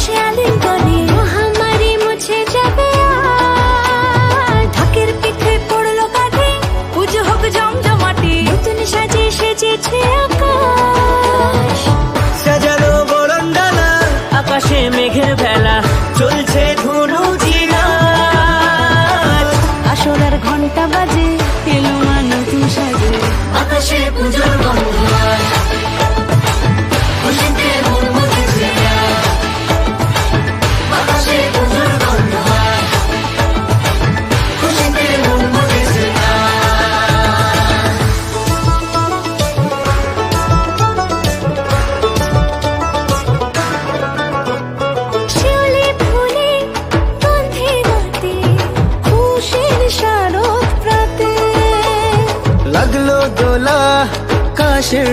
আসে আলিঙ্গনে মহামারী মুছে যাবে ঢাকের পিঠে পড়ল কাঁধে পুজো হোক জমজমাটি। নতুন সাজে সেজেছে আকাশ। সাজানো বরণডালা আকাশে মেঘের ভেলা চলছে ধুনু জিনার আসরার ঘণ্টা বাজে এলো মা নতুন সাজে। আকাশে পুজোর দোলা কাশের